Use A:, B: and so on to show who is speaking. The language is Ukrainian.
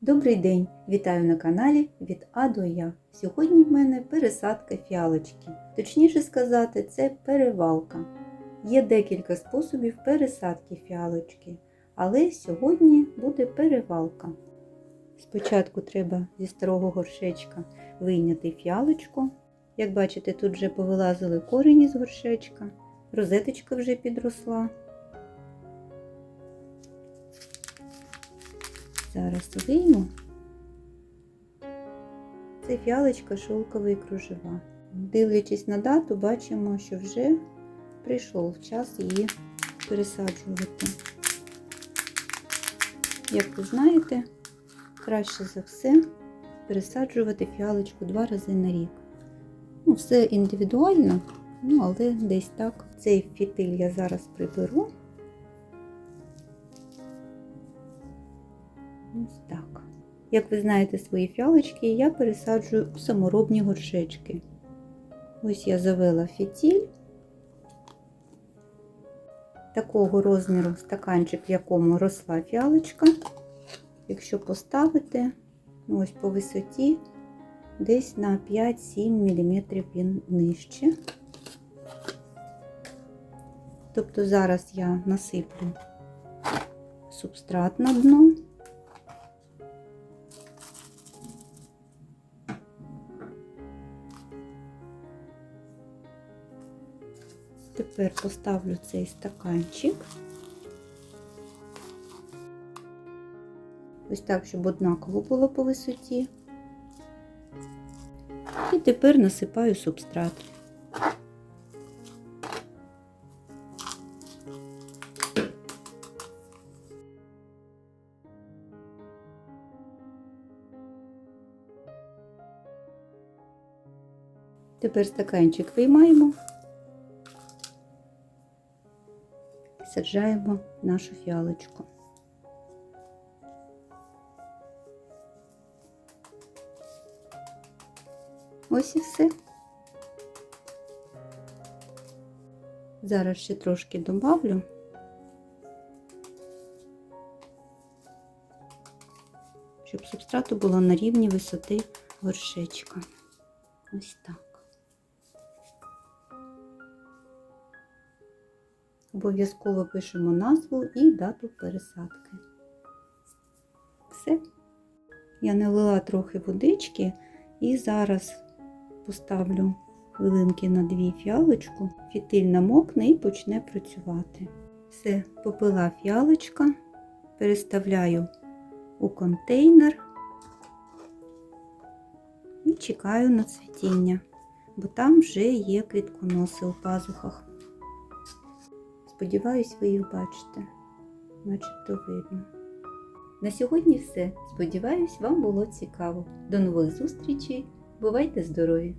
A: Добрий день! Вітаю на каналі від А до Я. Сьогодні в мене пересадка фіалочки. Точніше сказати, це перевалка. Є декілька способів пересадки фіалочки, але сьогодні буде перевалка. Спочатку треба зі старого горшечка вийняти фіалочку. Як бачите, тут вже повилазили корені з горшечка, розеточка вже підросла. Зараз вийму. Це фіалочка шовкової кружева. Дивлячись на дату, бачимо, що вже прийшов час її пересаджувати. Як ви знаєте, краще за все пересаджувати фіалочку два рази на рік. Ну, все індивідуально, ну, але десь так. Цей фітиль я зараз приберу. Ось так. Як ви знаєте свої фіалочки, я пересаджую у саморобні горшечки. Ось я завела фітіль. Такого розміру стаканчик, в якому росла фіалочка. Якщо поставити, ну ось по висоті, десь на 5-7 мм він нижче. Тобто зараз я насиплю субстрат на дно. Тепер поставлю цей стаканчик. Ось так, щоб однаково було по висоті. І тепер насипаю субстрат. Тепер стаканчик виймаємо. Саджаємо нашу фіалочку. Ось і все. Зараз ще трошки добавлю. Щоб субстрату було на рівні висоти горшечка. Ось так. Обов'язково пишемо назву і дату пересадки. Все. Я налила трохи водички і зараз поставлю хвилинки на дві фіалочку, фітиль намокне і почне працювати. Все, попила фіалочка, переставляю у контейнер і чекаю на цвітіння, бо там вже є квітконоси у пазухах. Сподіваюсь, ви їх бачите, начебто видно. На сьогодні все. Сподіваюсь, вам було цікаво. До нових зустрічей. Бувайте здорові!